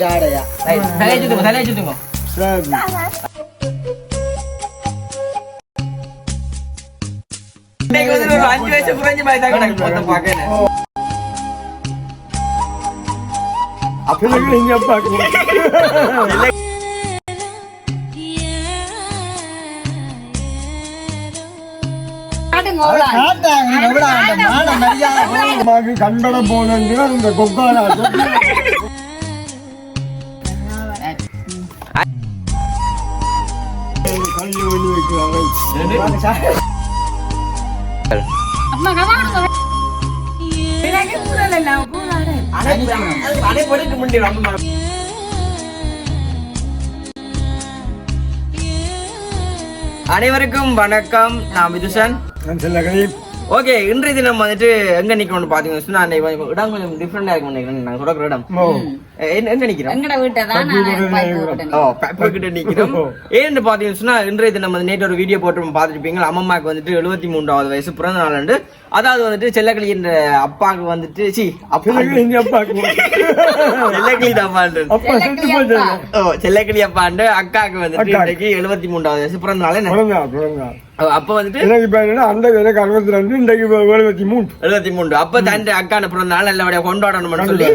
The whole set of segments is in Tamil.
ஜாடையா தலையை சுத்துங்க தலையை சுத்துங்க இன்னைக்கு வந்து ஒரு அஞ்சு வயசு குறைஞ்ச மாதிரி தான் கிடக்கு மொத்தம் பார்க்க பிள்ளைகள் இங்க பார்க்கணும் காட்டாங்க நீங்க விட அம்மா அனைவருக்கும் வணக்கம். நான் விதுசன். நான் ஓகே இன்றைய தினம் வந்துட்டு எங்க நிக்கணும்னு பாத்தீங்கன்னா சொன்னா, இடம் கொஞ்சம் டிஃப்ரெண்டா இருக்கும் நினைக்கிறேன். நான் சொல்ற இடம் எங்க- நிக்கிறோம்? எங்கட வீட்டை தான் நான் ஓ பேப்பர் கிட்ட நிக்கிறோம். ஏன்னு பாத்தீங்கன்னா சொன்னா, இன்றைய தினம் வந்து நேற்று ஒரு வீடியோ போட்டு பார்த்துருப்பீங்க அம்மாக்கு வந்துட்டு எழுபத்தி மூன்றாவது வயசு பிறந்த நாள் அதாவது வந்துட்டு செல்லக்கிளி என்ற அப்பாவுக்கு வந்துட்டு சி செல்லக்கிளி அப்பாண்டு அப்பா செத்து போச்சாங்க ஓ செல்லக்கிளி அப்பாண்டு அக்காவுக்கு வந்துட்டு அக்கா. இன்னைக்கு எழுபத்தி மூன்றாவது வயசு பிறந்த நாள். அப்ப வந்துட்டு எனக்கு இப்ப என்னன்னா அந்த எனக்கு அறுபத்தி ரெண்டு இன்றைக்கு எழுபத்தி மூணு எழுபத்தி மூன்று அப்ப தன் அக்கான பிறந்த நாள் நல்லபடியா கொண்டாடணும்னு சொல்லி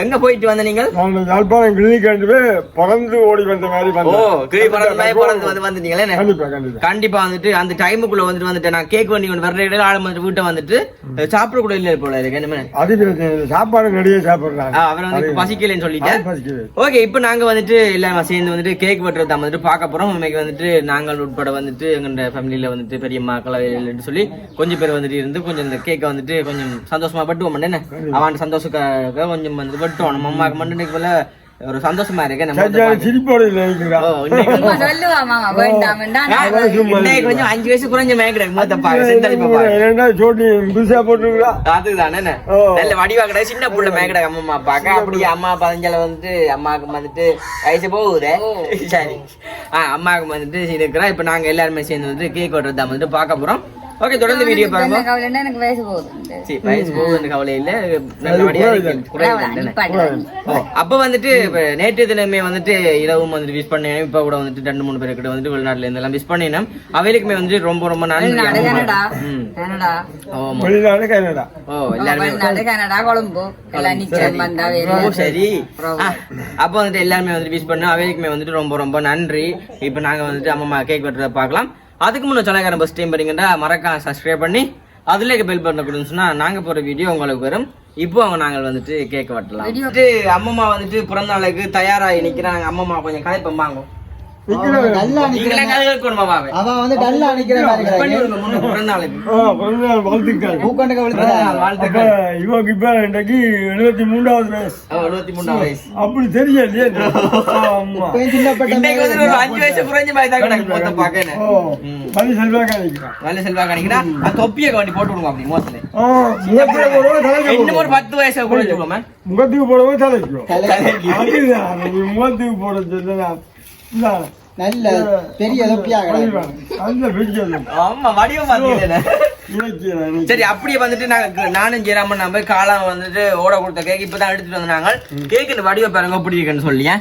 எங்க போயிட்டு வந்த நீங்கள்? நான் யாழ்ப்பாணம் கிளினிக் பேர் பிறந்து ஓடி வந்த மாதிரி ஓ கிளி பிறந்த மாதிரி பிறந்து வந்து வந்துட்டீங்களே? கண்டிப்பா வந்துட்டு அந்த டைமுக்குள்ள வந்துட்டு வந்துட்டு நான் கேக் பண்ணி கொண்டு வர்ற இடையில ஆள் வந்துட்டு வீட்டை வந்துட்டு சாப்பிட கூட இல்லை போல இருக்கு என்ன அது சாப்பாடு நிறைய சாப்பிடுறாங்க. அவர் வந்து பசிக்கலைன்னு பசிக்குது ஓகே இப்போ நாங்க வந்துட்டு எல்லாரும் சேர்ந்து வந்துட்டு கேக் வெட்டுறது வந்துட்டு பார்க்க போறோம். இன்னைக்கு வந்துட்டு நாங்கள் உட்பட வந்துட்டு எங்க ஃபேமிலியில வந்துட்டு பெரியம்மா மக்கள் சொல்லி கொஞ்சம் பேர் வந்துட்டு இருந்து கொஞ்சம் இந்த கேக்கை வந்துட்டு கொஞ்சம் சந்தோஷமா பட்டுவோம் என்ன அவன் சந்தோஷக்காக கொஞ்சம் வந்து பட்டுவோம் நம்ம அம்மாவுக்கு மட்டும் போல ஒரு சந்தோஷமா இருக்கு. நம்ம சிரிப்போட இன்னைக்கு கொஞ்சம் அஞ்சு வயசு குறைஞ்ச மேய்க்கிறேன் பாக்க புதுசா போட்டுருக்கா அதுதானே என்ன? நல்ல வடிவா கிடையாது சின்ன புள்ள மேக்கட அம்மா பாக்க அப்படியே அம்மா பதினஞ்சால வந்துட்டு அம்மாவுக்கு வந்துட்டு வயசு போகுதே. சரி. ஆ அம்மாவுக்கு வந்துட்டு இருக்கிறா. இப்ப நாங்க எல்லாருமே சேர்ந்து வந்து கேக் வெட்டுறது தான் வந்துட்டு பார்க்க போறோம். ஓகே தொடர்ந்து வீடியோ பாருங்க. என்ன கவலைன்னா எனக்கு வயசு போகுது. சரி வயசு போகுதுன்னு கவலை இல்ல நல்லபடியா அப்ப வந்துட்டு நேற்று தினமே வந்துட்டு இரவும் வந்துட்டு விஷ் பண்ணேன் இப்ப கூட வந்துட்டு ரெண்டு மூணு பேர் கிட்ட வந்துட்டு வெளிநாட்டுல இருந்து எல்லாம் விஷ் பண்ணினோம் அவைகளுக்குமே வந்து ரொம்ப ரொம்ப நன்றி ஓ எல்லாருமே கொழும்பு. சரி. அப்ப வந்துட்டு எல்லாருமே வந்துட்டு விஷ் பண்ண அவைக்குமே வந்துட்டு ரொம்ப ரொம்ப நன்றி. இப்ப நாங்க வந்துட்டு அம்மா கேக் வெட்டுறத பார்க்கலாம். அதுக்கு முன்ன சொன்னாங்க பஸ் டைம் பண்ணீங்கன்னா மறக்காம சப்ஸ்கிரைப் பண்ணி அதுல பெல் பட்டன் கொடுன்னு சொன்னா நாங்க போற வீடியோ உங்களுக்கு வரும். இப்போ அவங்க நாங்கள் வந்துட்டு கேக் வெட்டலாம். வந்துட்டு அம்மம்மா வந்துட்டு பிறந்த நாளுக்கு தயாராகி நிக்கிறாங்க அம்மம்மா கொஞ்சம் கதைப்பம் இவங்க இப்ப இன்றைக்கு எழுபத்தி மூன்றாவது வயசு. எழுபத்தி மூணாம் வயசு. அப்படி இன்னைக்கு சொல்லுவோம் முகத்துக்கு போடவும். தலைக்கும் தலைக்கு. முகத்துக்கு போட. நல்ல பெரிய ஆமா வடிவம் சரி அப்படியே வந்துட்டு நாங்க நானும் ஜெயராமன் நம்ம போய் காலம் வந்துட்டு ஓட கொடுத்த கேக் இப்பதான் எடுத்துட்டு வந்தாங்க கேக்கு வடிவ பாருங்க எப்படி இருக்குன்னு சொல்லியா.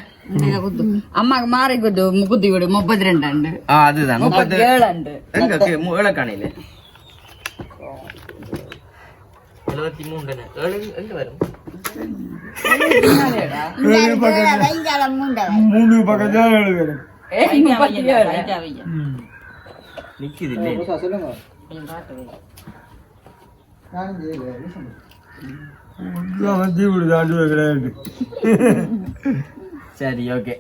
அம்மாக்கு மாறி குத்து. குத்தி விடு முப்பத்தி ரெண்டு ஆண்டு ஆ அதுதான். முப்பத்து ஏழு ஆண்டு எங்க கே- மு- ஏழக்காணையில எழுபத்தி மூணு. ஏழு எங்க வரும்? மூணு பக்கத்துல எழுதுறேன் நிக்குது சொல்லுங்க கிடையாது சரி ஓகே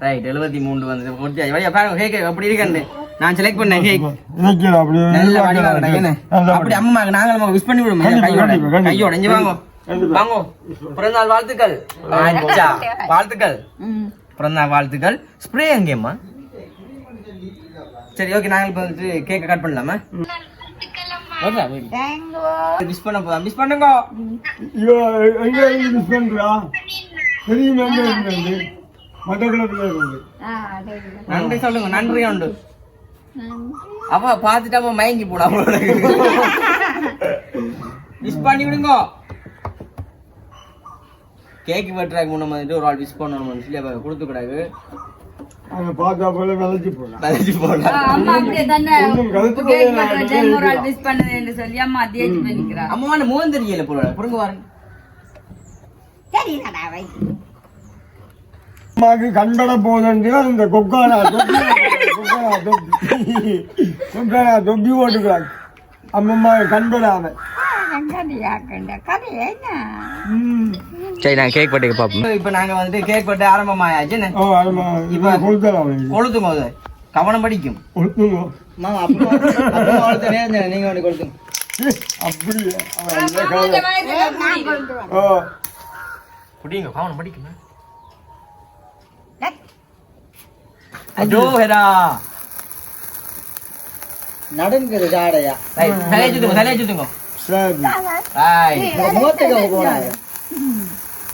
ரைட் எழுபத்தி மூணு வந்து முடிச்சாச்சு வழியா பாருங்க கேக் எப்படி இருக்குன்னு நான் செலக்ட் பண்ணேன். கேக் இலக்கியம் அப்படி நல்ல கிடக்குன்னு. அப்படி அம்மாக்கு நாங்களும் விஷ் பண்ணி விடுவோம். கையோட. கையோட. இங்க வாங்க. வாங்க. பிறந்தநாள் வாழ்த்துக்கள். அச்சா வாழ்த்துக்கள். ம். பிறந்தநாள் வாழ்த்துக்கள். ஸ்ப்ரே எங்கேம்மா சரி ஓகே நாங்கள் இப்போ வந்துட்டு கேக்கை கட் பண்ணலாமா? மிஸ் பண்ண போதா? மிஸ் பண்ணுங்க. எங்க மிஸ் பண்றா? தெரியுமா நன்றி சொல்லுங்க நன்றி உண்டு அவ பார்த்துட்டு அவ மயங்கி போடா மிஸ் பண்ணி விடுங்க. கேக் வெட்டுறாக்கு முன்ன வந்துட்டு ஒரு ஆள் விஷ் பண்ணணும் சொல்லி அப்ப கொடுத்து கூடாது அதை பார்த்தா போல விளைச்சி போலாம். விளைச்சி போடலாம் அம்மா அப்படியே தானே கேக் டைம் ஒரு ஆள். மிஸ் பண்ணதுன்னு சொல்லி அம்மா தேய்ச்சி பண்ணிக்கிறா அம்மாவான முகம் தெரியல போல. புடுங்க வரேன் அம்மாவுக்கு கண்பட போதுன்னு இந்த கொக்கானா தொப்பி கொக்கானா கொக்கானா தொப்பி போட்டுக்கிறாங்க அம்மம்மா கண்படாம. சரி நான் கேக் இப்போ நாங்க வந்துட்டு கேக் வெட்ட ஆரம்பமாயாச்சு. என்ன? ஓ ஆமா இப்போ கொளுத்தும் போது கவனம் படிக்கும். நீங்க ஒன்று கொடுத்துங்க அப்படியே? குடிங்க கவனம் படிக்கும். அஜோ ஹெரா நடுங்குது ஜாடையா தலையை சுத்துங்க தலையை சுத்துங்க. சரி Right. முகத்துக்கு அவங்க போனாங்க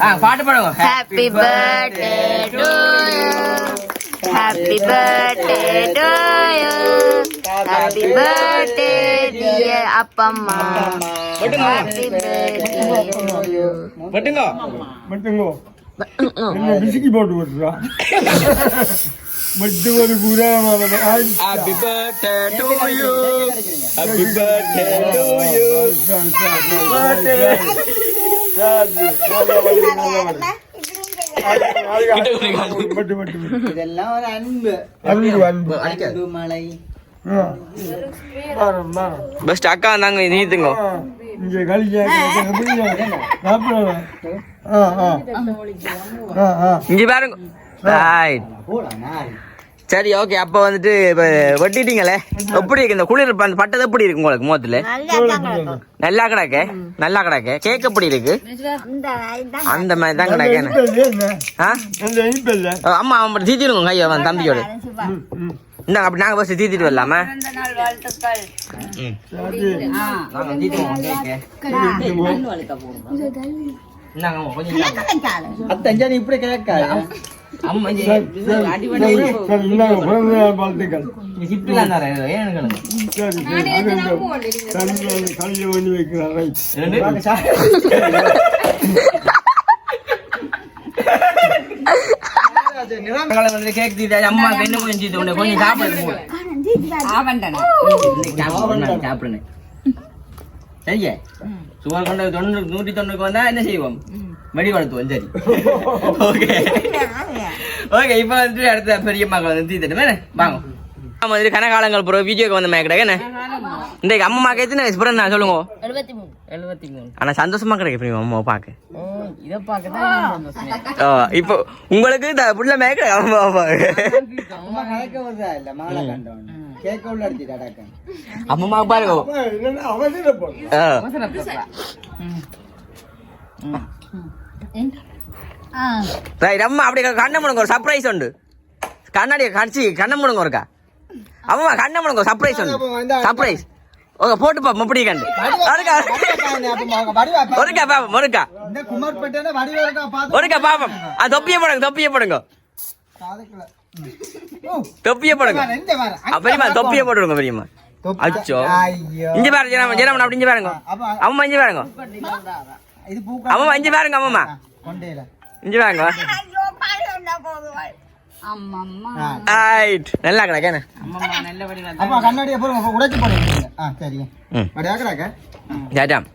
ஆ பாட்டு பாடுங்க. Happy birthday to you. Happy birthday to you. Happy birthday dear அப்பம்மா. you. வெட்டுங்க. மட்டுங்கோ என்ன பிசுக்கி போட்டு விட்டுறா? மட்டு ஒரு புறாம happy birthday to you happy birthday to you மட்டு மட்டு இதெல்லாம் ஒரு அன்பு அன்பு அன்பு அன்பு மலை ஆ. மாறும், மாறும். பெஸ்ட் அக்கா வந்தாங்க நீத்துங்க ஆ, இங்க கழிக்க எப்படி சாப்பிடலாம் ஆ ஆ ஆ ஆ இங்க பாருங்க ரைட் போலாம் நாரி சரி ஓகே அப்போ வந்துட்டு இப்போ வெட்டிட்டீங்களே? எப்படி இருக்கு? இந்த குளிர் அந்த பட்டது எப்படி இருக்கு உங்களுக்கு முகத்துல? நல்லா கிடக்கு. நல்லா கிடக்கு. கேக் எப்படி இருக்கு? அந்த மாதிரி தான் கிடக்கு. என்ன? இனிப்பு இல்லை என்ன? ஆ? அந்த இனிப்பு இல்லை. அம்மா அவன் தீத்திடுங்க கையை அவன் தம்பியோட. இந்தாங்க அப்படி நாங்க ஃபர்ஸ்ட் தீத்திட்டு வரலாமா? இந்தாங்க கொஞ்சம் இந்தாங்க. அத்தஞ்சா நீ இப்படி கேட்காது அம்மா பண்ணி கொஞ்சம் கொண்டு கொஞ்சம் சாப்பிடுங்க சாப்பிடுங்க சரியா? சுமார் கொண்டு தொண்ணூறு நூற்றி தொண்ணூறுக்கு வந்தா என்ன செய்வோம்? வெடி வளர்த்துவோம் சரி ஓகே ஓகே இப்போ வந்துட்டு அடுத்த பெரிய மகள் வந்து தீத்துட்டு வாங்க. ஆமா வந்துட்டு கனகாலங்கள் பிறகு வீடியோக்கு வந்த மேக்கடா என்ன? இந்த அம்மா எத்தனை வயசு பிறகு நான் சொல்லுங்க. எழுபத்தி மூணு. ஆனா சந்தோஷமா கிடைக்கு இப்ப அம்மா பார்க்க. இதை இப்போ உங்களுக்கு இந்த புள்ள மேய்க்க அம்மா பார்க்க. அம்மா கணக்க வருதா இல்ல? மாலை கண்டவன். கேட்க உள்ள அடிச்சு அடக்க அம்மா பாருங்க. ரைட் அம்மா அப்படி கண்ணை முடுங்க ஒரு சர்ப்ரைஸ் உண்டு. கண்ணாடியை கடிச்சு கண்ணை முடுங்க ஒருக்கா. அம்மா கண்ணை முடுங்க ஒரு சர்ப்ரைஸ் உண்டு. சர்ப்ரைஸ் ஓகே போட்டு பாப்போம் எப்படி கண்டு. ஒருக்கா பாப்போம் ஒருக்கா ஒருக்கா. பாப்போம். அது தொப்பியை போடுங்க தொப்பியை போடுங்க. தொப்பியை போடுங்க. இந்த வர ஆ, பெரியம்மா தொப்பியை போட்டுடுங்க பெரியம்மா. அச்சோ. இங்க பாருங்க ஜெயராமன் அப்படி இங்க பாருங்க. அம்மா இங்க பாருங்க. இது அம்மா இங்க பாருங்க அம்மா. கொண்டையில. இங்க பாருங்க. அம்மா அம்மா ரைட் நல்லா நல்லபடி அப்பா கண்ணாடியை போடுங்க உடைச்சு போடுங்க ஆ ஜாஜாம்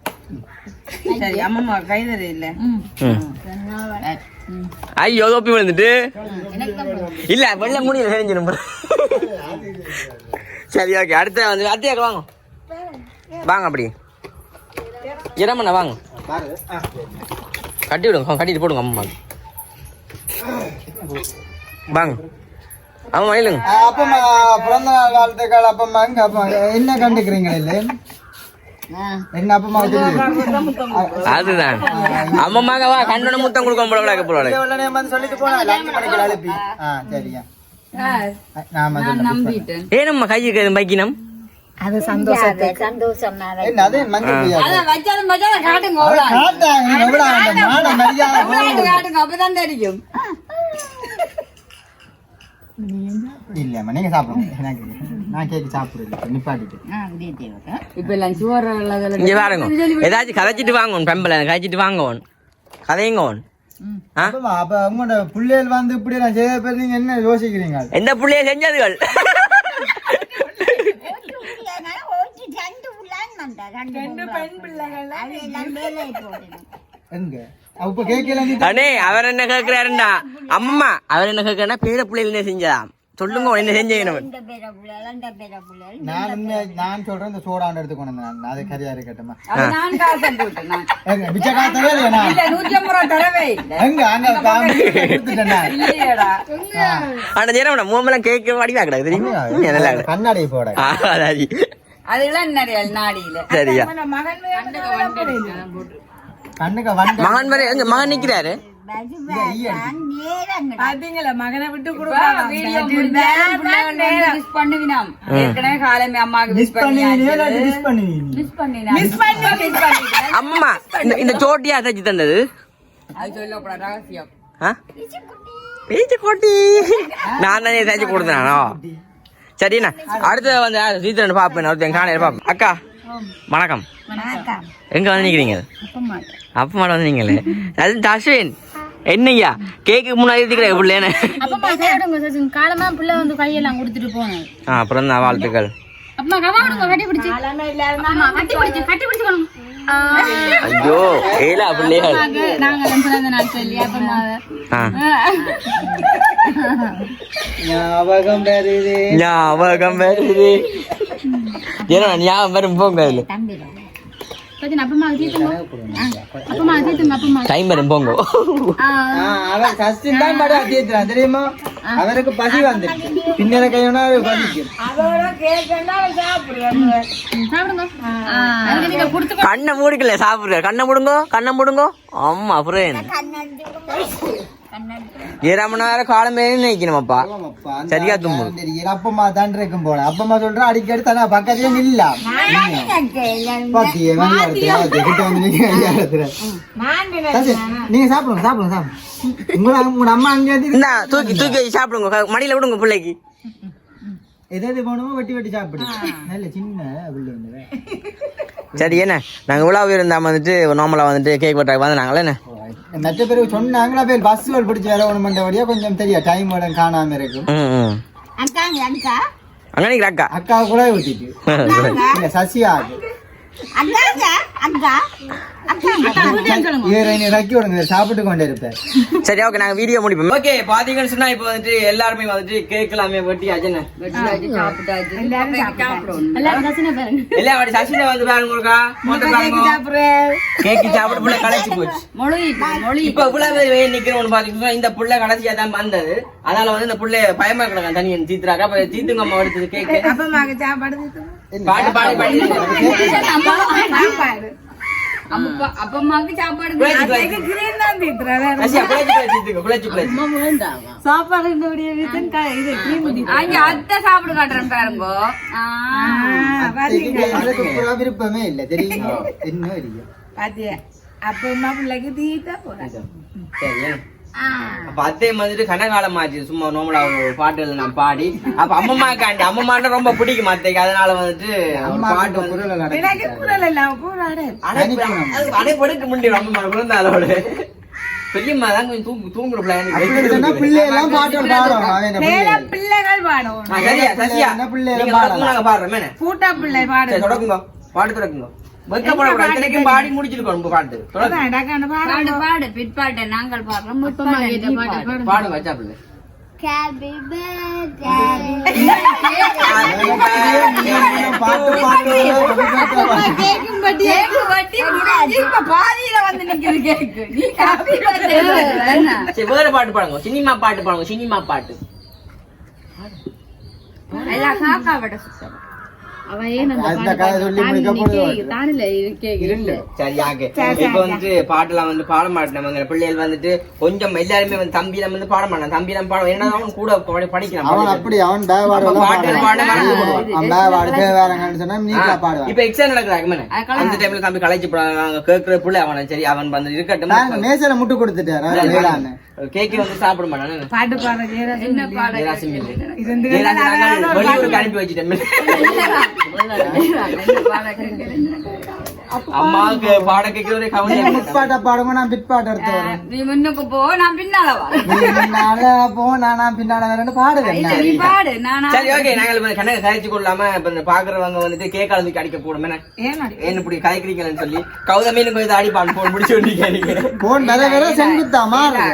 ஐயோ தொப்பி விழுந்துட்டு. இல்ல வெள்ள முடியல தெரிஞ்சிடும் சரி ஓகே அடுத்த வந்து அத்தியாக்கு வாங்க. வாங்க அப்படி. இரமண்ணா வாங்க. கட்டி விடுங்க கட்டிட்டு போடுங்க அம்மா. வாங்க. ஆமா இல்லைங்க அப்பமா பிறந்த நாள் வாழ்த்துக்கள் அப்பமா அங்க அப்பா என்ன கண்டுக்கிறீங்க இல்ல என்ன அப்பமா அதுதான். அம்மாங்க வா கண்ணோட முத்தம் கொடுக்க போல போல. உடனே வந்து சொல்லிட்டு போனா லஞ்சு மணிக்கு அழுப்பி. ஆ சரியா. நாம நான் நம்பிட்டேன். ஏனம்மா கைக்கு பைக்கினம்? என்ன அது அப்பதான் தெரியும். நீங்க சாப்பிடுங்க. எனக்கு நான் நிப்பாட்டிட்டு. இப்ப எல்லாம் இங்க பாருங்க. ஏதாச்சும் கதைச்சிட்டு வாங்கணும் பெம்பல கதைச்சிட்டு ஆ? அப்பமா, அப்ப உங்களோட பிள்ளைகள் வந்து இப்படி நான் செய்த பேர் நீங்க என்ன யோசிக்கிறீங்க? எந்த புள்ளைய செஞ்சதுகள்? அண்ணே அவர் என்ன கேக்குறாருண்டா அம்மா அவர் என்ன கேக்குறா பேர பிள்ளைகள் என்ன செஞ்சதாம் சொல்லுங்க என்ன செஞ்சீங்க நான் நான் சொல்றேன் இந்த சோடாண்டு எடுத்து கொண்டு வந்தேன் நான். அது கரியா இருக்கட்டுமா அது நான் காசை போட்டு நான் எங்க மிச்ச காசு தரவே இல்லையா நான் இல்ல நூற்றி ஐம்பது ரூபா தரவே இல்லை எங்க அங்க காமி கொடுத்துட்டேன் நான். இல்லையேடா ஆனா ஜெயராமண்ணா மூமெல்லாம் கேட்க வடிவா கிடக்கு தெரியுமா ம், நல்லா கிடக்கு. கண்ணாடி போட அதெல்லாம் நிறைய நாடியில. சரியா. மகன் எங்க நிக்கிறாரு? விட்டு பண்ணுவினாம் ஏற்கனவே காலமே அம்மாவுக்கு அம்மா இந்த இந்த சோட்டியா தச்சு தந்தது? அது சொல்லக்கூடாது ரகசியம். ஆ? பேச்சு கோட்டி நான் தானே தச்சு கொடுத்தேனோ சரிண்ணா. அடுத்து வந்து சீத்தரன் பாப்பேன். ஒருத்தன் காணையில பாப்பேன். அக்கா. வணக்கம். எங்க வந்து நிக்கிறீங்க? அப்பா மாட வந்து நீங்களே. அது அஸ்வின். என்னய்யா கேக்கு முன்னாடி இருக்கிற பிள்ளைன்னு காலமா பிள்ளை வந்து கையெல்லாம் கொடுத்துட்டு அப்புறம் தான் வாழ்த்துக்கள். கவாடுங்க கட்டி பிடிச்சு. அம்மா, கட்டி பிடிச்சு கட்டி பிடிச்சுக்கணும் ஐயோ ஏலா பிள்ளைகள். நாங்க பிறந்த நாள் சொல்லி ஞாபகம் வருது. ஞாபகம் வருது. ஏன்னா ஞாபகம் வரும் போங்க இதுல சச்சின் அப்பமா தீத்துங்க அப்பமா தீத்துங்க அப்பமா டைம் வரும் போங்க ஆ, அவன் சஸ்டின் தான் படம் தீர்த்துறான் தெரியுமா அவருக்கு பசி வந்து பின்னர கையோனா பசிக்கும் நீங்க கொடுத்து கண்ணை மூடிக்கல சாப்பிடுற கண்ணை மூடுங்கோ கண்ணை மூடுங்கோ ஆமா அப்புறம் ஏழாம நேரம் காலமே நினைக்கணுமாப்பா? அப்பா, அந்த சரியா தும்பு தெரியல. அப்பம்மா தான் இருக்கும் போல. அப்பம்மா சொல்றா அடிக்கடி தானே பக்கத்துலயே நில்ல. வந்து நீங்க சாப்பிடுங்க சாப்பிடுங்க சாப்பிடுங்க. உங்களோட அம்மா அங்கே வந்து தூக்கி தூக்கி சாப்பிடுங்க. மடியில விடுங்க பிள்ளைக்கு. எது எது போகணுமோ வெட்டி வெட்டி சாப்பிடு. நல்ல சின்ன சரி என்ன? நாங்க உலாவு இருந்தா வந்துட்டு நார்மலா வந்துட்டு கேக் வெட்டாக்கு வந்தாங்களே என்ன? மற்ற பேர் சொன்னாங்களா பேர் பஸ்ஸுகள் பிடிச்சி வேற ஒன்று மண்டபடியா கொஞ்சம் தெரியும். டைம் காணாம இருக்கும். அக்கா? அக்கா. கூட ஊத்திட்டு இல்ல சசியா விடுங்க சாப்பிட்டு கொண்டே இருப்பேன் சரி ஓகே நாங்க வீடியோ முடிப்போம். ஓகே பாத்தீங்கன்னு சொன்னா இப்போ வந்துட்டு எல்லாருமே வந்துட்டு கேக் எல்லாமே வெட்டி சசினை வந்து பாருங்க ஒருக்கா கேக்கு சாப்பிட்டு புள்ள களைச்சு போச்சு. மொழி மொழி. இப்ப இவ்வளவு வெயில் பாத்தீங்கன்னா இந்த புள்ள கடைசியா தான் வந்தது. அதனால வந்து இந்த புள்ள பயமா கிடக்கான் தனியன் தீத்துறாக்கா அப்ப தீத்துங்க அம்மா எடுத்தது கேக்கு பாட்டு பாடி பாடி அப்பா அப்பம்மாவுக்கு சாப்பாடு சாப்பிட காட்டுறேன் பாருங்க விருப்பமே இல்ல தெரியுமா என்ன இல்லையா சரி அப்ப அத்தை வந்துட்டு கனகாலம் ஆச்சு சும்மா நோமலா ஒரு பாட்டு நான் பாடி. அப்ப அம்மம்மா காண்டி அம்மம்மாட்ட ரொம்ப பிடிக்கும் அத்தைக்கு. அதனால வந்துட்டு பாட்டு வந்து குரல் அடை படுக்க முடியும் அம்மம்மா விழுந்தாலோட பெரியம்மா தான் கொஞ்சம் தூங்கு தூங்குற சொன்னா பிள்ளை எல்லாம் பாட்டு பிள்ளை பிள்ளைகள் பாடும் சரியா என்ன பிள்ளை நீங்க பாடுறோம் கூட்டா பிள்ளை பாடு. சரி தொடக்குங்க. பாட்டு தொடக்குங்க. வெக்கப்படக்கூடாது இத்தனைக்கும் பாடி முடிச்சிருக்கோம் உங்க பாட்டு பாடு பாடு பிற்பாட்டை நாங்கள் பாடுறோம் பாடு. வச்சா பிள்ளை வேற பாட்டு பாடுங்க சினிமா பாட்டு பாடுங்க சினிமா பாட்டு எல்லாம் காக்கா விட சுத்தம் பாட்டுலாம் வந்து பாட மாட்டேன் பிள்ளைகள் வந்துட்டு கொஞ்சம் எல்லாருமே வந்து தம்பி நம்ம வந்து பாட மாட்டான் தம்பி நம்ம பாட ஏன்னா அவன் கூட படி- படிக்கிறான் அவன் அப்படி அவன் இப்ப எக்ஸாம் நடக்குறாங்க அந்த டைம்ல தம்பி கலைச்சு கேக்குற புள்ள அவன சரி அவன் வந்து இருக்கட்டும் மேசையில முட்டு கொடுத்துட்டாரு கேக்கு வந்து சாப்பிட மாட்டானு பாட்டு பாட ஜெயராஜ் என்ன பாட ஜெயராசி மில்லு. இருந்து ஜெயராசி நாங்க வெளியூருக்கு அனுப்பி வச்சுட்டேன் என்ன பாட கேக்குறேன் அம்மாவுக்கு பாட கேட்கறதே கவனியா முற்பாட்டை பாடுங்க நான் பிற்பாட்டை எடுத்து வரேன் நீ முன்னுக்கு போ நான் பின்னால வா நீ முன்னால போ நானா பின்னால வரேன்னு பாடுவேன் இல்ல நீ பாடு நானா சரி ஓகே நாங்கள் இப்ப கணக்கு கதைச்சு கொள்ளாம இப்ப இந்த பாக்குறவங்க வந்துட்டு கேக் அளவுக்கு அடிக்க போடும் என்ன என்ன இப்படி கதைக்கிறீங்கன்னு சொல்லி கௌதமின்னு கொஞ்சம் அடிப்பான் போன் முடிச்சு விட்டீங்க போன் வர வர செங்குத்தா மாறு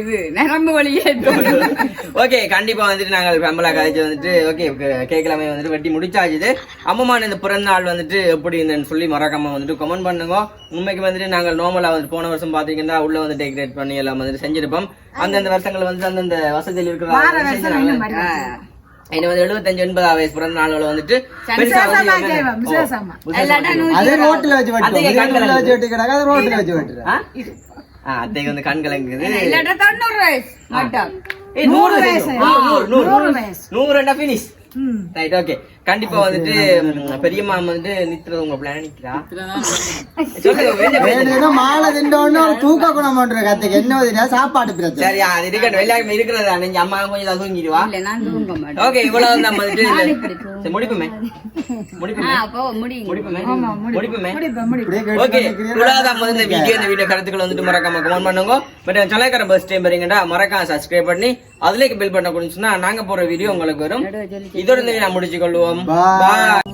இது நரம்பு வழியே ஓகே கண்டிப்பா வந்துட்டு நாங்கள் பெம்பலா கதைச்சு வந்துட்டு ஓகே கேக் எல்லாமே வந்துட்டு வெட்டி முடிச்சாச்சு அம்மம்மான இந்த பிறந்த நாள் வந்துட்டு எப்படி இருந்ததுன்னு சொல்லி மறக்காம வந்துட்டு கமெண்ட் பண்ணுங்க. உண்மைக்கு வந்துட்டு நாங்கள் நார்மலா வந்து போன வருஷம் பாத்தீங்கன்னா உள்ள வந்து டெக்கரேட் பண்ணி எல்லாம் வந்துட்டு செஞ்சிருப்போம். அந்தந்த வருஷங்கள் வந்து அந்தந்த வசதியில் இருக்கிற என்ன வந்து எழுபத்தஞ்சு எண்பதாம் வயசு பிறந்த நாள்களை வந்துட்டு அத்தைக்கு வந்து கண் கலங்குது நூறு வயசு. நூறு நூறு. நூறு ரெண்டா பினிஷ் ரைட் ஓகே கண்டிப்பா வந்துட்டு பெரியம்மா வந்துட்டு நித்துறது உங்க பிளான் நிக்கிறா சொல்லுங்க மாலை திண்டோன்னு தூக்க குணம் பண்ற கத்துக்கு என்ன சாப்பாடு பிரச்சனை. சரி அது இருக்கட்டும். எல்லாருமே இருக்கிறதா? நீங்க அம்மா கொஞ்சம் தான் தூங்கிடுவா? இல்ல நான் தூங்க மாட்டேன். ஓகே இவ்வளவு நம்ம வந்துட்டு முடிப்புமே? ஓகே. இவ்வளவுதான் வந்து இந்த வீடியோ இந்த வீடியோ கருத்துக்கள் வந்துட்டு மறக்காம கமெண்ட் பண்ணுங்க. பட் சலைக்கார பஸ் டைம் வரீங்கடா மறக்காம சப்ஸ்கிரைப் பண்ணி அதுலேயே பில் பண்ண கொடுத்துச்சுன்னா நாங்க போற வீடியோ உங்களுக்கு வரும். இதோட நான் முடிச்சு கொள்வோம் Bye. பாய்